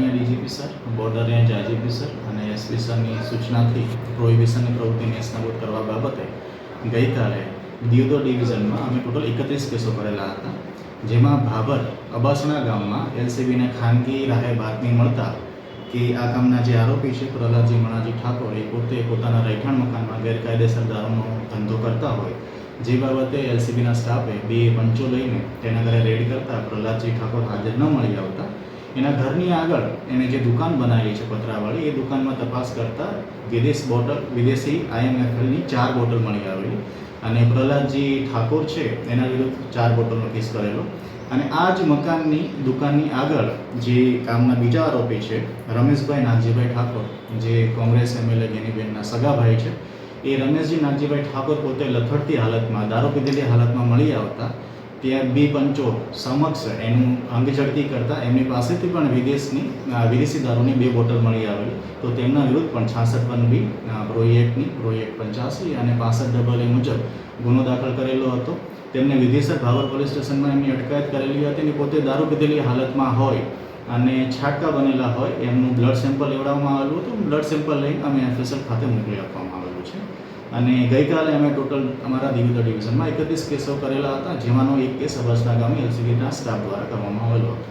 આદરણીય DGP sir, border range IGP sir અને SP સરની સૂચનાથી પ્રોહિબિશનની પ્રવૃત્તિ નેસ્નાબૂદ કરવા બાબતે ગઈકાલે દિયોદર ડિવિઝનમાં અમે ટોટલ એકત્રીસ કેસો ભરેલા હતા, જેમાં ભાભર અબાસણા ગામમાં એલસીબીને ખાનગી રાહે બાતમી મળતા કે આ કામના જે આરોપી છે, પ્રહલાદજી મણાજી ઠાકોર, એ પોતે પોતાના રહેઠાણ મકાનમાં ગેરકાયદેસર દારૂનો ધંધો કરતા હોય, જે બાબતે એલસીબીના સ્ટાફે બે પંચો લઈને તેના ઘરે રેડ કરતા પ્રહલાદજી ઠાકોર હાજર ન મળી આવતા. એના ઘરની આગળ એણે જે દુકાન બનાવી છે પતરાવાળી, એ દુકાનમાં તપાસ કરતા વિદેશ બોટલ, વિદેશી આઈએમએફએલની ચાર બોટલ મળી આવેલી. અને પ્રહલાદજી ઠાકોર છે, એના વિરુદ્ધ ચાર બોટલનો કેસ કરેલો. અને આ જ મકાનની દુકાનની આગળ જે કામના બીજા આરોપી છે, રમેશભાઈ નાગજીભાઈ ઠાકોર, જે કોંગ્રેસ એમએલએ ગેનીબેનના સગાભાઈ છે, એ રમેશજી નાગજીભાઈ ઠાકોર પોતે લથડતી હાલતમાં, દારૂ પીધેલી હાલતમાં મળી આવતા ત્યાં બી પંચો સમક્ષ એનું અંગઝડતી કરતા એમની પાસેથી પણ વિદેશની વિદેશી દારૂની બે બોટલ મળી આવેલી. તો તેમના વિરુદ્ધ પણ છાસઠ વન બી રોઈ એક્ટ પંચ્યાસી અને પાસઠ ડબલ એ મુજબ ગુનો દાખલ કરેલો હતો. તેમને વિદેશર ભાવર પોલીસ સ્ટેશનમાં એમની અટકાયત કરેલી હતી અને પોતે દારૂ પીધેલી હાલતમાં હોય અને છાટકા બનેલા હોય, એમનું બ્લડ સેમ્પલ લેવડાવવામાં આવેલું હતું. બ્લડ સેમ્પલ લઈને અમે એફએસએલ ખાતે મોકલી આપવામાં અને ગઈકાલે અમે ટોટલ અમારા દિવ્યુતા ડિવિઝનમાં એકત્રીસ કેસો કરેલા હતા, જેમાંનો એક કેસ અબસના ગામે એલસીબીના સ્ટાફ દ્વારા કરવામાં આવેલો હતો.